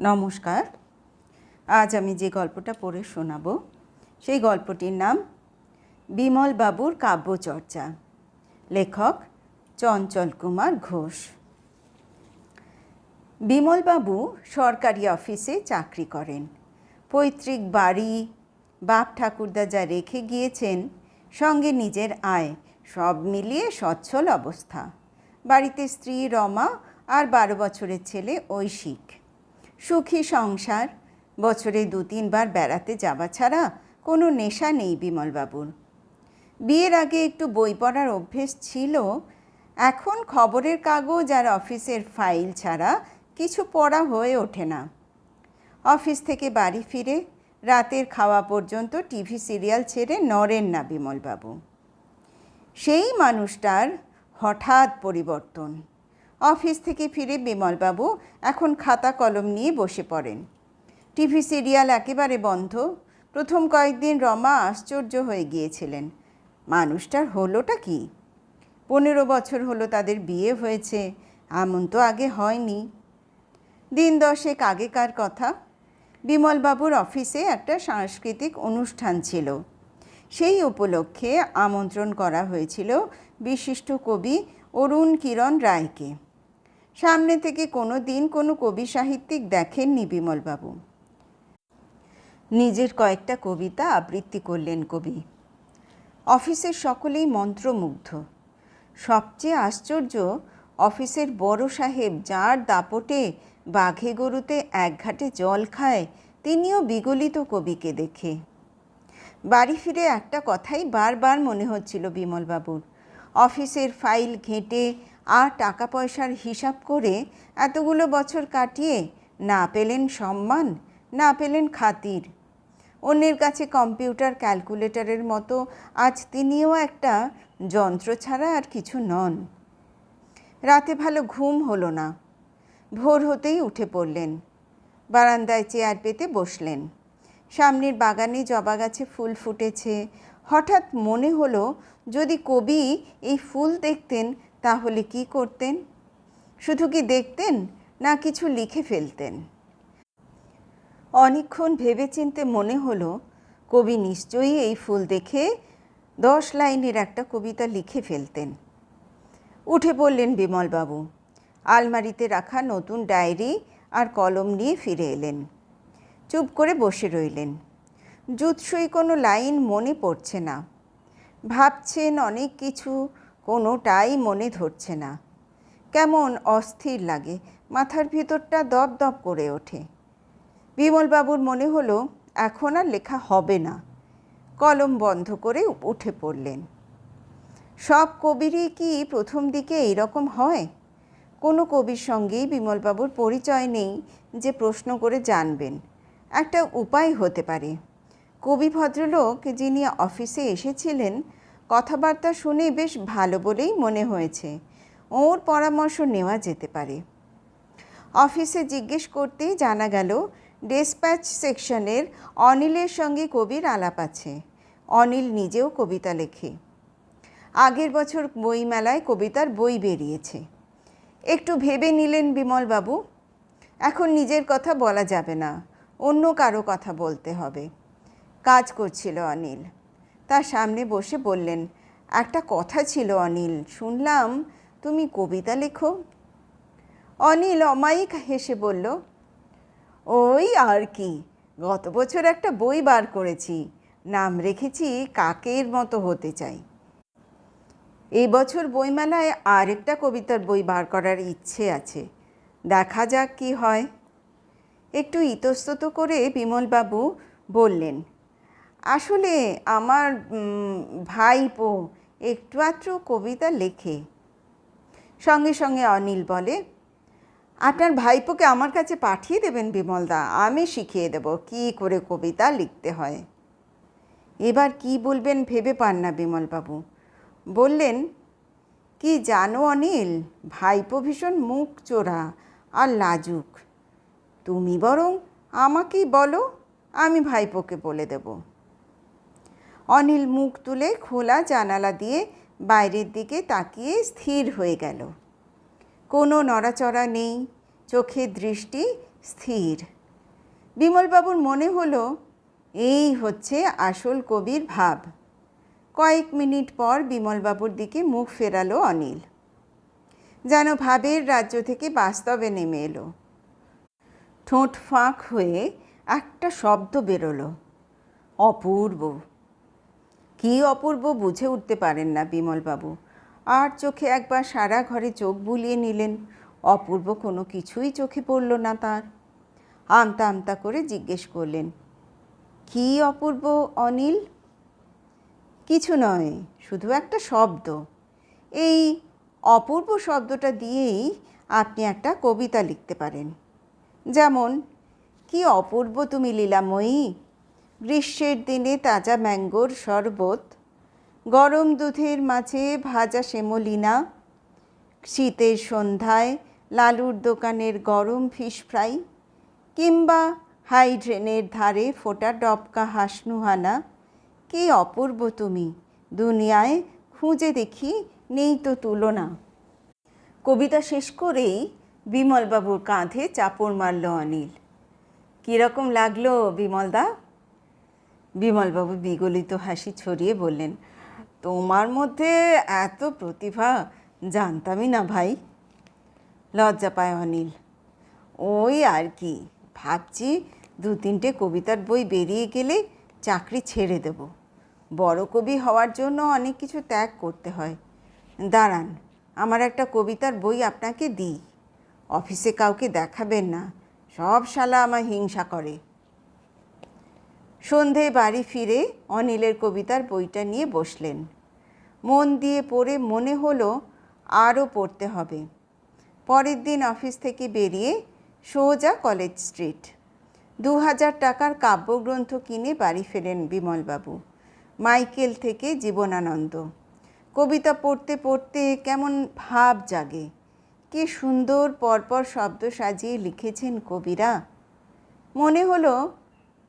নমস্কার। আজ আমি যে গল্পটা পড়ে শোনাব, সেই গল্পটির নাম বিমল বাবুর কাব্যচর্চা। লেখক চঞ্চল কুমার ঘোষ। বিমলবাবু সরকারি অফিসে চাকরি করেন। পৈতৃক বাড়ি, বাপ ঠাকুরদা যা রেখে গিয়েছেন, সঙ্গে নিজের আয়, সব মিলিয়ে সচ্ছল অবস্থা। বাড়িতে স্ত্রী রমা আর বারো বছরের ছেলে ঐশিক। সুখী সংসার, বছরে দু তিনবার বেড়াতে যাওয়া ছাড়া কোনো নেশা নেই বিমলবাবুর। বিয়ের আগে একটু বই পড়ার অভ্যেস ছিল, এখন খবরের কাগজ আর অফিসের ফাইল ছাড়া কিছু পড়া হয়ে ওঠে না। অফিস থেকে বাড়ি ফিরে রাতের খাওয়া পর্যন্ত টিভি সিরিয়াল ছেড়ে নড়েন না বিমলবাবু। সেই মানুষটার হঠাৎ পরিবর্তন। অফিস থেকে ফিরে বিমলবাবু এখন খাতা কলম নিয়ে বসে পড়েন। টিভি সিরিয়াল একেবারে বন্ধ। প্রথম কয়েকদিন রমা আশ্চর্য হয়ে গিয়েছিলেন। মানুষটার হলোটা কি? পনেরো বছর হলো তাদের বিয়ে হয়েছে, এমন তো আগে হয়নি। দিন দশেক আগেকার কথা। বিমলবাবুর অফিসে একটা সাংস্কৃতিক অনুষ্ঠান ছিল। সেই উপলক্ষে আমন্ত্রণ করা হয়েছিল বিশিষ্ট কবি অরুণ কিরণ রায়কে। সামনে থেকে কোনো দিন কোনো কবি সাহিত্যিক দেখেননি বিমলবাবু। নিজের কয়েকটা কবিতা আবৃত্তি করলেন কবি। অফিসের সকলেই মন্ত্রমুগ্ধ। সবচেয়ে আশ্চর্য, অফিসের বড় সাহেব যার দাপটে বাঘে গরুতে এক ঘাটে জল খায়, তিনিও বিগলিত কবিকে দেখে। বাড়ি ফিরে একটা কথাই বারবার মনে হচ্ছিল বিমলবাবুর। অফিসের ফাইল ঘেঁটে আর টাকা পয়সার হিসাব করে এতগুলো বছর কাটিয়ে না পেলেন সম্মান, না পেলেন খাতির। অন্যের কাছে কম্পিউটার ক্যালকুলেটরের মতো আজ তিনিও একটা যন্ত্র ছাড়া আর কিছু নন। রাতে ভালো ঘুম হলো না। ভোর হতেই উঠে পড়লেন। বারান্দায় চেয়ার পেতে বসলেন। সামনের বাগানে জবা গাছে ফুল ফুটেছে। হঠাৎ মনে হলো যদি কবি এই ফুল দেখতেন তাহলে কি করতেন? শুধু কি দেখতেন না কিছু লিখে ফেলতেন? অনেকক্ষণ ভেবেচিন্তে মনে হলো, কবি নিশ্চয়ই এই ফুল দেখে দশ লাইনের একটা কবিতা লিখে ফেলতেন। উঠে পড়লেন বিমলবাবু। আলমারিতে রাখা নতুন ডায়েরি আর কলম নিয়ে ফিরে এলেন। চুপ করে বসে রইলেন। জুৎসই কোনো লাইন মনে পড়ছে না। ভাবছেন অনেক কিছু কোনোটাই মনে ধরছে না। কেমন অস্থির লাগে, মাথার ভিতরটা দপ দপ করে ওঠে। বিমলবাবুর মনে হলো, এখন আর লেখা হবে না। কলম বন্ধ করে উঠে পড়লেন। সব কবিরই কি প্রথম দিকে এইরকম হয়? কোনো কবির সঙ্গেই বিমলবাবুর পরিচয় নেই যে প্রশ্ন করে জানবেন। একটা উপায় হতে পারে। কবি ভদ্রলোক যিনি অফিসে এসেছিলেন কথাবার্তা শুনে বেশ ভালো বলেই মনে হয়েছে। ওর পরামর্শ নেওয়া যেতে পারে। অফিসে জিজ্ঞেস করতেই জানা গেল, ডেসপ্যাচ সেকশনের অনিলের সঙ্গে কবির আলাপ আছে। অনিল নিজেও কবিতা লেখে। আগের বছর বইমেলায় কবিতার বই বেরিয়েছে। একটু ভেবে নিলেন বিমলবাবু। এখন নিজের কথা বলা যাবে না, অন্য কারও কথা বলতে হবে। কাজ করছিল অনিল। তার সামনে বসে বললেন, একটা কথা ছিল অনিল, শুনলাম তুমি কবিতা লেখো। অনিল অমায়িক হেসে বলল, ওই আর কি, গত বছর একটা বই বার করেছি, নাম রেখেছি কাকের মতো হতে চাই। এই বছর বইমেলায় আরেকটা কবিতার বই বার করার ইচ্ছে আছে, দেখা যাক কি হয়। একটু ইতস্তত করে বিমলবাবু বললেন আসলে আমার ভাইপো একটু আধটু কবিতা লেখে। সঙ্গে সঙ্গে অনিল বলে, আপনার ভাইপোকে আমার কাছে পাঠিয়ে দেবেন বিমলদা, আমি শিখিয়ে দেব কি করে কবিতা লিখতে হয়। এবার কি বলবেন ভেবে পান না বিমলবাবু। বললেন, কি জানো অনিল, ভাইপো ভীষণ মুখ চোরা আর লাজুক। তুমি বরং আমাকেই বলো, আমি ভাইপোকে বলে দেব। অনিল মুখ তুলে খোলা জানালা দিয়ে বাইরের দিকে তাকিয়ে স্থির হয়ে গেল। কোনো নড়াচড়া নেই, চোখের দৃষ্টি স্থির। বিমলবাবুর মনে হলো, এই হচ্ছে আসল কবির ভাব। কয়েক মিনিট পর বিমলবাবুর দিকে মুখ ফেরালো অনিল। যেন ভাবের রাজ্য থেকে বাস্তবে নেমে এলো। ঠোঁট ফাঁক হয়ে একটা শব্দ বেরোলো। অপূর্ব। কী অপূর্ব বুঝে উঠতে পারেন না বিমলবাবু। আর চোখে একবার সারা ঘরে চোখ বুলিয়ে নিলেন। অপূর্ব কোনো কিছুই চোখে পড়ল না তার। আমতা আমতা করে জিজ্ঞেস করলেন, কী অপূর্ব অনিল? কিছু নয়, শুধু একটা শব্দ। এই অপূর্ব শব্দটা দিয়েই আপনি একটা কবিতা লিখতে পারেন। যেমন, কি অপূর্ব তুমি লীলাময়ী গ্রীষ্মের দিনে তাজা ম্যাঙ্গোর শরবত, গরম দুধের মাঝে ভাজা সেমলিনা, শীতের সন্ধ্যায় লালুর দোকানের গরম ফিশ ফ্রাই কিংবা হাই ড্রেনের ধারে ফোটা ডবকা হাসনুহানা, কি অপূর্ব তুমি। দুনিয়ায় খুঁজে দেখি নেই তো তুলনা। কবিতা শেষ করেই বিমলবাবুর কাঁধে চাপড় মারল অনিল। কীরকম লাগল বিমলদা? বিমলবাবু বিগলিত হাসি ছড়িয়ে বললেন, তোমার মধ্যে এত প্রতিভা, জানতামই না ভাই। লজ্জা পায় অনিল, ওই আর কি, ভাবছি দু তিনটে কবিতার বই বেরিয়ে গেলে চাকরি ছেড়ে দেব। বড় কবি হওয়ার জন্য অনেক কিছু ত্যাগ করতে হয়। দাঁড়ান, আমার একটা কবিতার বই আপনাকে দিই। অফিসে কাউকে দেখাবেন না, সব শালা আমার হিংসা করে। সন্ধে বাড়ি ফিরে অনিলের কবিতার বইটা নিয়ে বসলেন। মন দিয়ে পড়ে মনে হলো আরও পড়তে হবে। পরের দিন অফিস থেকে বেরিয়ে সোজা কলেজ স্ট্রিট। দু হাজার টাকার কাব্যগ্রন্থ কিনে বাড়ি ফেরেন বিমলবাবু। মাইকেল থেকে জীবনানন্দ। কবিতা পড়তে পড়তে কেমন ভাব জাগে। কি সুন্দর পরপর শব্দ সাজিয়ে লিখেছেন কবিরা। মনে হলো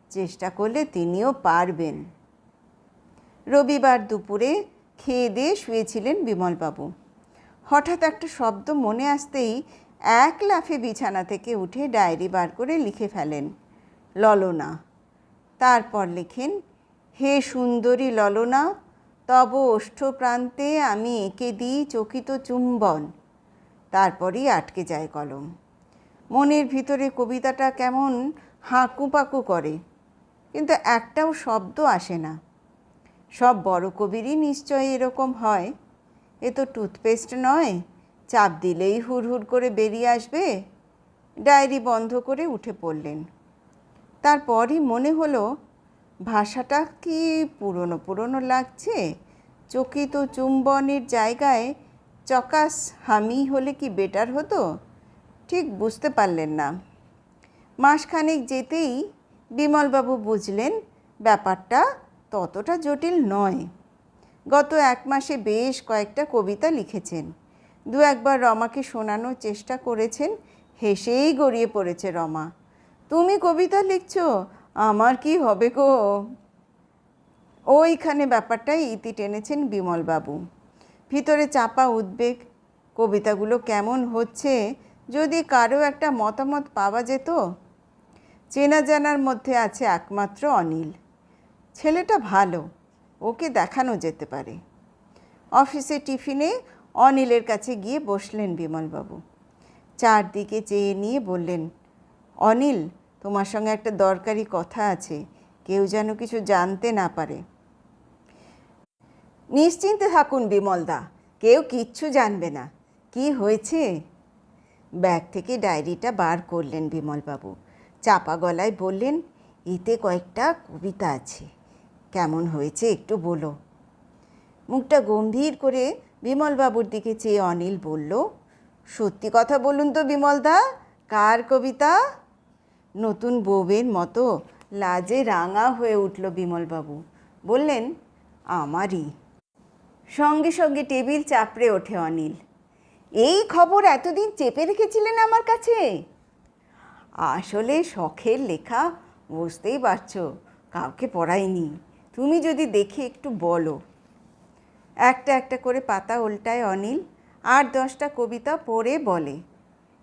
চেষ্টা করলে তিনিও পারবেন। রবিবার দুপুরে খেয়ে দিয়ে শুয়েছিলেন বিমলবাবু। হঠাৎ একটা শব্দ মনে আসতেই এক লাফে বিছানা থেকে উঠে ডায়েরি বার করে লিখে ফেলেন, ললনা। তারপর লেখেন, হে সুন্দরী ললনা, তব ওষ্ঠপ্রান্তে আমি এঁকে দিই চকিত চুম্বন। তারপরই আটকে যায় কলম। মনের ভিতরে কবিতাটা কেমন হাঁকু পাকু করে। কিন্তু একটাও শব্দ আসে না। সব বড় কবিরই নিশ্চয় এরকম হয়। এ তো টুথপেস্ট নয়, চাপ দিলেই হুড় করে বেরিয়ে আসবে। ডায়েরি বন্ধ করে উঠে পড়লেন। তারপরই মনে হলো, ভাষাটা কি পুরনো পুরনো লাগছে? চকিত চুম্বনের জায়গায় চকাস হামি হলে কি বেটার হতো? ঠিক বুঝতে পারলেন না। মাসখানেক যেতেই বিমলবাবু বুঝলেন ব্যাপারটা ততটা জটিল নয়। গত এক মাসে বেশ কয়েকটা কবিতা লিখেছেন। দু একবার রমাকে শোনানোর চেষ্টা করেছেন, হেসেই গড়িয়ে পড়েছে রমা। তুমি কবিতা লিখছ, আমার কি হবে গো? ওইখানে ব্যাপারটাই ইতি টেনেছেন বিমলবাবু। ভিতরে চাপা উদ্বেগ, কবিতাগুলো কেমন হচ্ছে, যদি কারও একটা মতামত পাওয়া যেত চেনা জানার মধ্যে আছে একমাত্র অনিল। ছেলেটা ভালো, ওকে দেখানো যেতে পারে। অফিসে টিফিনে অনিলের কাছে গিয়ে বসলেন বিমলবাবু। চারদিকে চেয়ে নিয়ে বললেন, অনিল, তোমার সঙ্গে একটা দরকারি কথা আছে, কেউ যেন কিছু জানতে না পারে। নিশ্চিন্তে থাকুন বিমলদা, কেউ কিচ্ছু জানবে না। কি হয়েছে? ব্যাগ থেকে ডায়েরিটা বার করলেন বিমলবাবু। চাপা গলায় বললেন, এতে কয়েকটা কবিতা আছে। কেমন হয়েছে একটু বলো। মুখটা গম্ভীর করে বিমলবাবুর দিকে চেয়ে অনিল বলল, সত্যি কথা বলুন তো বিমলদা, কার কবিতা? নতুন বউয়ের মতো লাজে রাঙা হয়ে উঠল বিমলবাবু। বললেন, আমারই। সঙ্গে সঙ্গে টেবিল চাপড়ে ওঠে অনিল, এই খবর এতদিন চেপে রেখেছিলেন আমার কাছে? আসলে শখের লেখা বুঝতেই পারছ, কাউকে পড়াইনি। তুমি যদি দেখে একটু বলো। একটা একটা করে পাতা উল্টায় অনিল, আর দশটা কবিতা পড়ে বলে।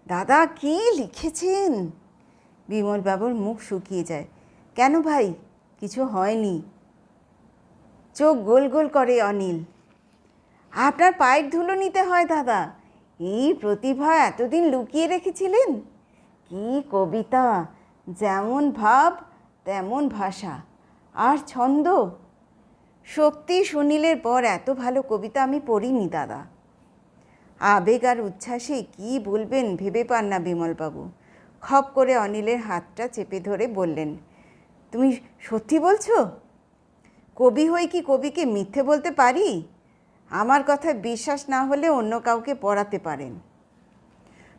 দাদা, কি লিখেছেন? বিমলবাবুর মুখ শুকিয়ে যায়। কেন ভাই, কিছু হয়নি। চোখ গোল গোল করে অনিল। আপনার পায়ের ধুলো নিতে হয়, দাদা। এই প্রতিভা এতদিন লুকিয়ে রেখেছিলেন? কি কবিতা? যেমন ভাব, তেমন ভাষা। আর ছন্দ? শক্তি সুনীলের পর এত ভালো কবিতা আমি পড়িনি, দাদা। আবেগ আর উচ্ছ্বাসে কি বলবেন ভেবে পান না বিমলবাবু। খপ করে অনিলের হাতটা চেপে ধরে বললেন, তুমি সত্যি বলছো? কবি হয়ে কি কবিকে মিথ্যে বলতে পারি? আমার কথায় বিশ্বাস না হলে অন্য কাউকে পড়াতে পারেন।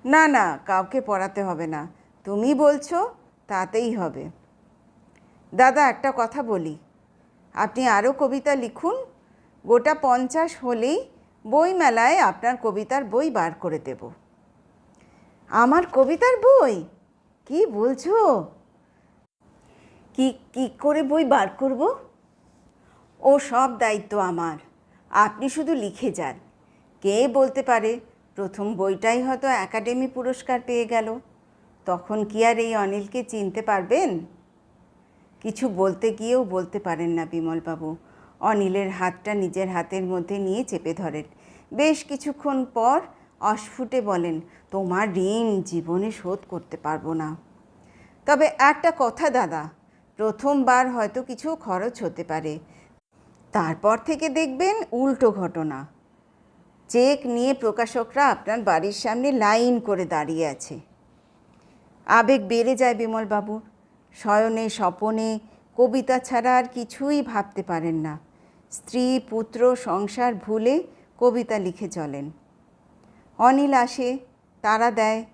না না, কাউকে পড়াতে হবে না। তুমি বলছো, তাতেই হবে। দাদা, একটা কথা বলি। আপনি আরও কবিতা লিখুন। গোটা পঞ্চাশ হলেই বইমেলায় আপনার কবিতার বই বার করে দেব। আমার কবিতার বই? কি বলছো? কি কি করে বই বার করব? ও সব দায়িত্ব আমার। আপনি শুধু লিখে যান। কে বলতে পারে? প্রথম বইটাই হয়তো একাডেমি পুরস্কার পেয়ে গেল। তখন কি আর এই অনিলকে চিনতে পারবেন? কিছু বলতে গিয়েও বলতে পারেন না বিমলবাবু। অনিলের হাতটা নিজের হাতের মধ্যে নিয়ে চেপে ধরেন। বেশ কিছুক্ষণ পর অস্ফুটে বলেন, তোমার ঋণ জীবনে শোধ করতে পারব না। তবে একটা কথা দাদা, প্রথমবার হয়তো কিছু খরচ হতে পারে। তারপর থেকে দেখবেন উল্টো ঘটনা। চেক নিয়ে প্রকাশকরা আপনার বাড়ির সামনে লাইন করে দাঁড়িয়ে আছে। আবেগ বেড়ে যায় বিমলবাবুর শয়নে, স্বপনে কবিতা ছাড়া আর কিছুই ভাবতে পারেন না। স্ত্রী, পুত্র, সংসার ভুলে কবিতা লিখে চলেন। অনিল আসে, তারা দেয়,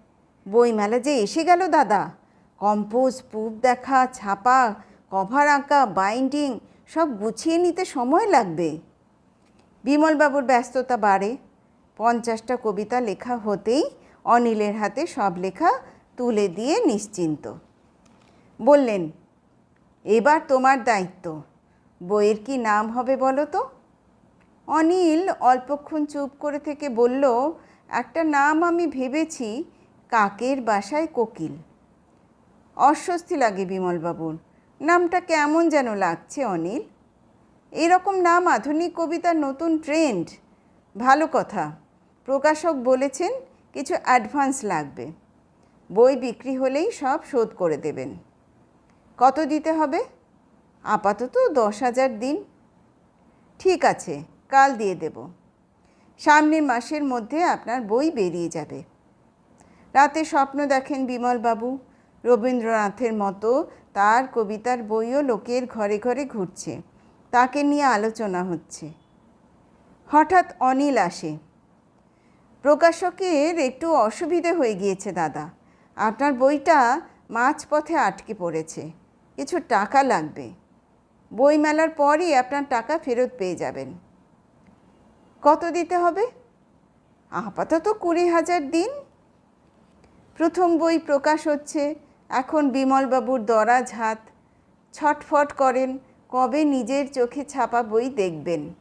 বইমেলা যে এসে গেল দাদা। কম্পোজ প্রুফ দেখা, ছাপা, কভার আঁকা, বাইন্ডিং, সব গুছিয়ে নিতে সময় লাগবে। বিমলবাবুর ব্যস্ততা বাড়ে পঞ্চাশটা কবিতা লেখা হতেই অনিলের হাতে সব লেখা তুলে দিয়ে নিশ্চিন্ত। বললেন, এবার তোমার দায়িত্ব। বইয়ের কি নাম হবে বলো তো? অনিল অল্পক্ষণ চুপ করে থেকে বলল, একটা নাম আমি ভেবেছি কাকের বাসায় কোকিল। অস্বস্তি লাগে বিমলবাবুর। নামটা কেমন যেন লাগছে অনিল। এরকম নাম আধুনিক কবিতার নতুন ট্রেন্ড। ভালো কথা। প্রকাশক বলেছেন, কিছু অ্যাডভান্স লাগবে। বই বিক্রি হলেই সব শোধ করে দেবেন। কত দিতে হবে? আপাতত দশ হাজার দিন। ঠিক আছে, কাল দিয়ে দেব। সামনের মাসের মধ্যে আপনার বই বেরিয়ে যাবে। রাতে স্বপ্ন দেখেন বিমলবাবু। রবীন্দ্রনাথের মতো তার কবিতার বইও লোকের ঘরে ঘরে ঘুরছে। তাকে নিয়ে আলোচনা হচ্ছে। হঠাৎ অনিল আসে। প্রকাশকের একটু অসুবিধে হয়ে গিয়েছে, দাদা। আপনার বইটা মাঝপথে আটকে পড়েছে। কিছু টাকা লাগবে। বই মেলার পরই আপনার টাকা ফেরত পেয়ে যাবেন। কত দিতে হবে? আপাতত কুড়ি হাজার দিন। প্রথম বই প্রকাশ হচ্ছে। এখন বিমলবাবুর দরাজ হাত। ছটফট করেন, কবে নিজের চোখে ছাপা বই দেখবেন।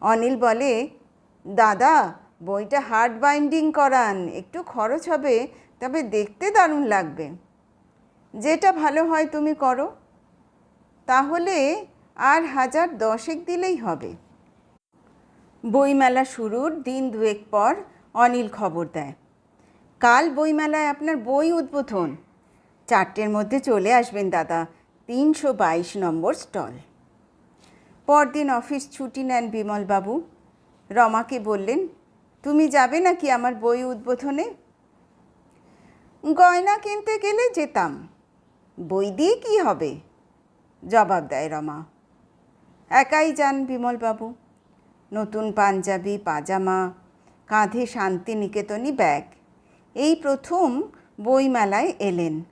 অনিল বলে, দাদা বইটা হার্ড বাইন্ডিং করান, একটু খরচ হবে, তবে দেখতে দারুণ লাগবে। যেটা ভালো হয় তুমি করো। তাহলে আর হাজার দশেক দিলেই হবে। বইমেলা শুরুর দিন দুয়েক পর অনিল খবর দেয়। কাল বইমেলায় আপনার বই উদ্বোধন। চারটের মধ্যে চলে আসবেন দাদা, তিনশো বাইশ নম্বর স্টল। পরদিন অফিস ছুটি নেন বিমলবাবু। রমাকে বললেন তুমি যাবে নাকি আমার বই উদ্বোধনে? গয়না কিনতে গেলে যেতাম। বই দিয়ে কি হবে? জবাব দেয় রমা। একাই যান বিমলবাবু। নতুন পাঞ্জাবি, পাজামা, কাঁধে শান্তিনিকেতনী ব্যাগ। এই প্রথম বইমেলায় এলেন।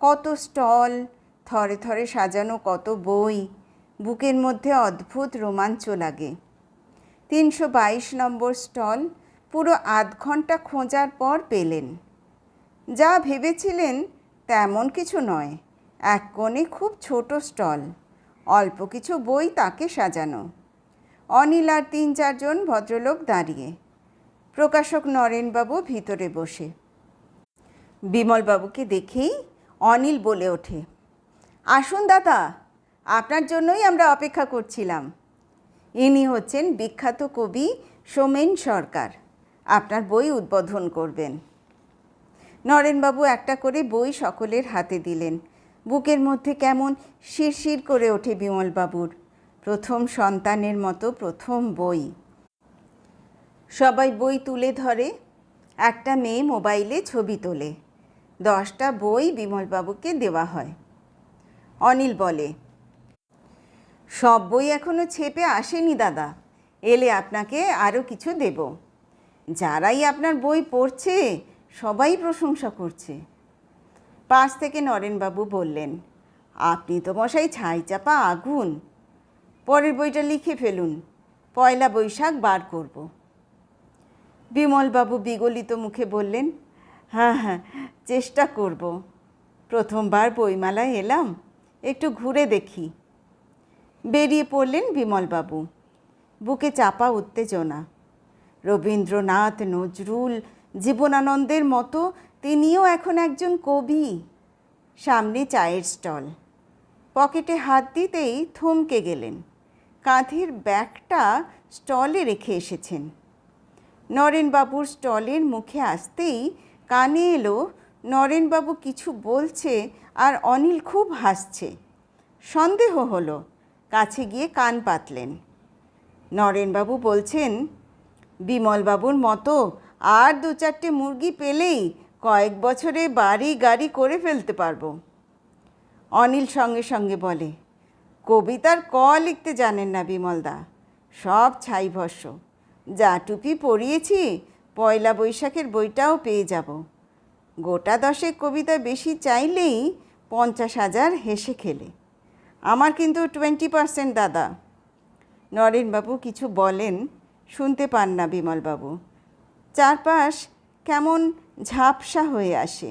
কত স্টল, থরে থরে সাজানো কত বই, বুকের মধ্যে অদ্ভুত রোমাঞ্চ লাগে। তিনশো বাইশ নম্বর স্টল পুরো আধ ঘণ্টা খোঁজার পর পেলেন। যা ভেবেছিলেন তেমন কিছু নয়, এক কোণে খুব ছোট স্টল, অল্প কিছু বই তাকে সাজানো। অনিল আর তিন চারজন ভদ্রলোক দাঁড়িয়ে, প্রকাশক নরেনবাবু ভিতরে বসে। বিমলবাবুকে দেখেই অনিল বলে ওঠে, আসুন দাদা, আপনার জন্যই আমরা অপেক্ষা করছিলাম। ইনি হচ্ছেন বিখ্যাত কবি সোমেন সরকার। আপনার বই উদ্বোধন করবেন। নরেনবাবু একটা করে বই সকলের হাতে দিলেন। বুকের মধ্যে কেমন শিরশির করে ওঠে বিমলবাবুর। প্রথম সন্তানের মতো প্রথম বই। সবাই বই তুলে ধরে, একটা মেয়ে মোবাইলে ছবি তোলে। দশটা বই বিমলবাবুকে দেওয়া হয়। অনিল বলে সব বই এখনও ছেপে আসেনি, দাদা। এলে আপনাকে আরও কিছু দেব। যারাই আপনার বই পড়ছে, সবাই প্রশংসা করছে। পাশ থেকে নরেনবাবু বললেন, আপনি তো মশাই ছাই চাপা আগুন। পরের বইটা লিখে ফেলুন, পয়লা বৈশাখ বার করব। বিমলবাবু বিগলিত মুখে বললেন হ্যাঁ হ্যাঁ চেষ্টা করব। প্রথমবার বইমালায় এলাম, একটু ঘুরে দেখি। বেরিয়ে পড়লেন বিমলবাবু। বুকে চাপা উত্তেজনা। রবীন্দ্রনাথ, নজরুল, জীবনানন্দের মতো তিনিও এখন একজন কবি। সামনে চায়ের স্টল। পকেটে হাত দিতেই থমকে গেলেন। কাঁধের ব্যাগটা স্টলে রেখে এসেছেন। নরেনবাবুর স্টলের মুখে আসতেই কানে এলো, নরেনবাবু কিছু বলছে আর অনিল খুব হাসছে। সন্দেহ হলো কাছে গিয়ে কান পাতলেন। নরেনবাবু বলছেন, বিমলবাবুর মতো আর দু চারটে মুরগি পেলেই কয়েক বছরে বাড়ি গাড়ি করে ফেলতে পারব। অনিল সঙ্গে সঙ্গে বলে, কবিতার ক লিখতে জানেন না বিমলদা, সব ছাই ভস্য। যা টুপি পড়িয়েছি পয়লা বৈশাখের বইটাও পেয়ে যাব। গোটা দশেক কবিতা বেশি চাইলেই পঞ্চাশ হাজার হেসে খেলে। আমার কিন্তু টোয়েন্টি পার্সেন্ট দাদা। নরেনবাবু কিছু বলেন, শুনতে পান না বিমলবাবু। চারপাশ কেমন ঝাপসা হয়ে আসে।